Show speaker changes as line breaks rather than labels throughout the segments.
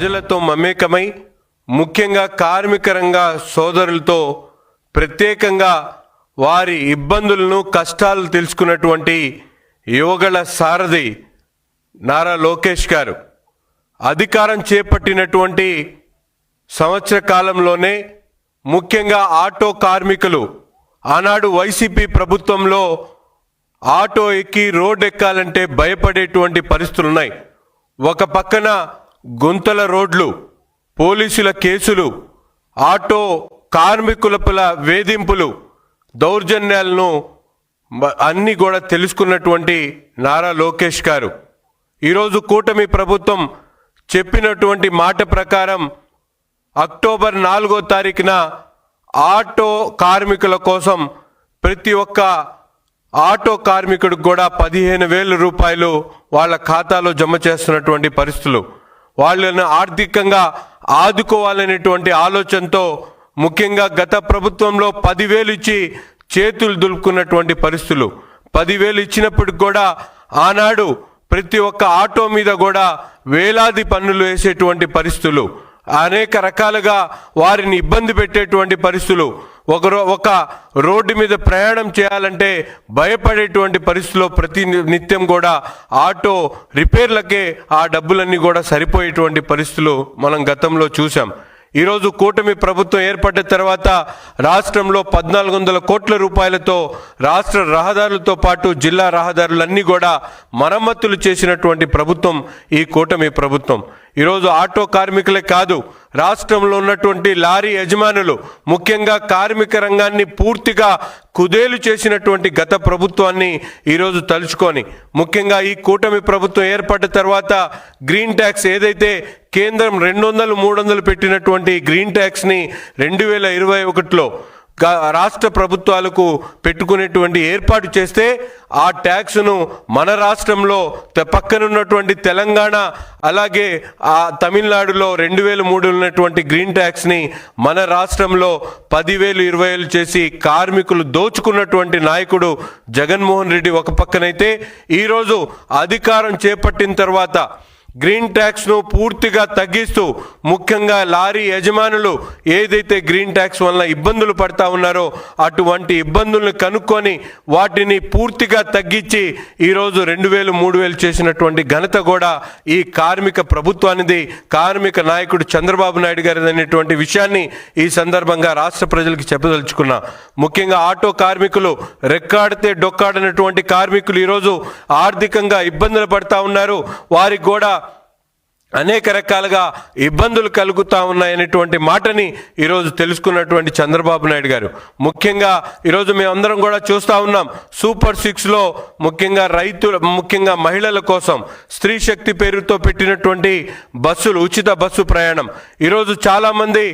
ప్రజలతో మమేకమై ముఖ్యంగా కార్మిక రంగ సోదరులతో ప్రత్యేకంగా వారి ఇబ్బందులను కష్టాలు తెలుసుకున్నటువంటి యువగళ సారథి నారా లోకేష్ గారు. అధికారం చేపట్టినటువంటి సంవత్సర కాలంలోనే ముఖ్యంగా ఆటో కార్మికులు ఆనాడు వైసీపీ ప్రభుత్వంలో ఆటో ఎక్కి రోడ్ ఎక్కాలంటే భయపడేటువంటి పరిస్థితులు ఉన్నాయి ఒక పక్కన గుంతల రోడ్లు పోలీసుల కేసులు ఆటో కార్మికులపల వేధింపులు దౌర్జన్యాలను అన్నీ కూడా తెలుసుకున్నటువంటి నారా లోకేష్ గారు. ఈరోజు కూటమి ప్రభుత్వం చెప్పినటువంటి మాట ప్రకారం అక్టోబర్ నాలుగో తారీఖున ఆటో కార్మికుల కోసం ప్రతి ఒక్క ఆటో కార్మికుడికి కూడా పదిహేను వేల రూపాయలు వాళ్ళ ఖాతాలో జమ చేస్తున్నటువంటి పరిస్థితులు. వాళ్ళను ఆర్థికంగా ఆదుకోవాలనేటువంటి ఆలోచనతో ముఖ్యంగా గత ప్రభుత్వంలో పదివేలు ఇచ్చి చేతులు దులుపుకున్నటువంటి పరిస్థితులు. పదివేలు ఇచ్చినప్పటికి కూడా ఆనాడు ప్రతి ఒక్క ఆటో మీద కూడా వేలాది పన్నులు వేసేటువంటి పరిస్థితులు. అనేక రకాలుగా వారిని ఇబ్బంది పెట్టేటువంటి పరిస్థితులు. ఒక ఒక రోడ్డు మీద ప్రయాణం చేయాలంటే భయపడేటువంటి పరిస్థితిలో ప్రతి నిత్యం కూడా ఆటో రిపేర్లకే ఆ డబ్బులన్నీ కూడా సరిపోయేటువంటి పరిస్థితులు మనం గతంలో చూసాం ఈరోజు కూటమి ప్రభుత్వం ఏర్పడిన తర్వాత రాష్ట్రంలో పద్నాలుగు వందల కోట్ల రూపాయలతో రాష్ట్ర రహదారులతో పాటు జిల్లా రహదారులన్నీ కూడా మరమ్మతులు చేసినటువంటి ప్రభుత్వం ఈ కూటమి ప్రభుత్వం. ఈరోజు ఆటో కార్మికులే కాదు రాష్ట్రంలో ఉన్నటువంటి లారీ యజమానులు ముఖ్యంగా కార్మిక రంగాన్ని పూర్తిగా కుదేలు చేసినటువంటి గత ప్రభుత్వాన్ని ఈరోజు తలుచుకొని ముఖ్యంగా ఈ కూటమి ప్రభుత్వం ఏర్పడిన తర్వాత గ్రీన్ ట్యాక్స్ ఏదైతే కేంద్రం రెండు వందలు మూడు వందలు పెట్టినటువంటి గ్రీన్ ట్యాక్స్ని రెండు వేల ఇరవై ఒకటిలో రాష్ట్ర ప్రభుత్వాలకు పెట్టుకునేటువంటి ఏర్పాటు చేస్తే ఆ ట్యాక్స్ను మన రాష్ట్రంలో త- పక్కనున్నటువంటి తెలంగాణ అలాగే ఆ తమిళనాడులో రెండు వేల మూడు ఉన్నటువంటి గ్రీన్ ట్యాక్స్ని మన రాష్ట్రంలో పదివేలు ఇరవై వేలు చేసి కార్మికులు దోచుకున్నటువంటి నాయకుడు జగన్మోహన్ రెడ్డి ఒక పక్కనైతే ఈరోజు అధికారం చేపట్టిన తర్వాత గ్రీన్ ట్యాక్స్ను పూర్తిగా తగ్గిస్తూ ముఖ్యంగా లారీ యజమానులు ఏదైతే గ్రీన్ ట్యాక్స్ వలన ఇబ్బందులు పడతా ఉన్నారో అటువంటి ఇబ్బందులను కనుక్కొని వాటిని పూర్తిగా తగ్గించి ఈరోజు రెండు వేలు మూడు వేలు చేసినటువంటి ఘనత కూడా ఈ కార్మిక ప్రభుత్వానిది. కార్మిక నాయకుడు చంద్రబాబు నాయుడు గారి అనేటువంటి విషయాన్ని ఈ సందర్భంగా రాష్ట్ర ప్రజలకు చెప్పదలుచుకున్నా. ముఖ్యంగా ఆటో కార్మికులు రెక్కాడితే డొక్కాడనటువంటి కార్మికులు ఈరోజు ఆర్థికంగా ఇబ్బందులు పడతా ఉన్నారు. వారికి కూడా అనేక రకాలుగా ఇబ్బందులు కలుగుతూ ఉన్నాయనేటువంటి మాటని ఈరోజు తెలుసుకున్నటువంటి చంద్రబాబు నాయుడు గారు. ముఖ్యంగా ఈరోజు మేమందరం కూడా చూస్తూ ఉన్నాం సూపర్ సిక్స్లో ముఖ్యంగా రైతుల ముఖ్యంగా మహిళల కోసం స్త్రీ శక్తి పేరుతో పెట్టినటువంటి బస్సులు ఉచిత బస్సు ప్రయాణం. ఈరోజు చాలామంది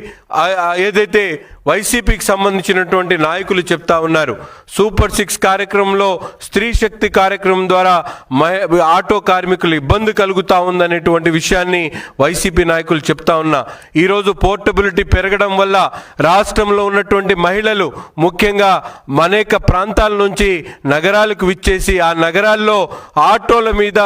ఏదైతే వైసీపీకి సంబంధించినటువంటి నాయకులు చెప్తా ఉన్నారు సూపర్ సిక్స్ కార్యక్రమంలో స్త్రీ శక్తి కార్యక్రమం ద్వారా మహి- ఆటో కార్మికులు ఇబ్బంది కలుగుతూ ఉందనేటువంటి విషయాన్ని విషయాన్ని వైసీపీ నాయకులు చెప్తా ఉన్నా. ఈరోజు పోర్టబిలిటీ పెరగడం వల్ల రాష్ట్రంలో ఉన్నటువంటి మహిళలు ముఖ్యంగా అనేక ప్రాంతాల నుంచి నగరాలకు విచ్చేసి ఆ నగరాల్లో ఆటోల మీద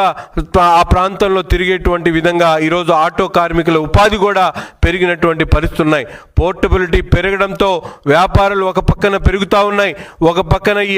ఆ ప్రాంతంలో తిరిగేటువంటి విధంగా ఈరోజు ఆటో కార్మికుల ఉపాధి కూడా పెరిగినటువంటి పరిస్థితులు ఉన్నాయి. పోర్టబిలిటీ పెరగడంతో వ్యాపారాలు ఒక పక్కన పెరుగుతూ ఉన్నాయి. ఒక పక్కన ఈ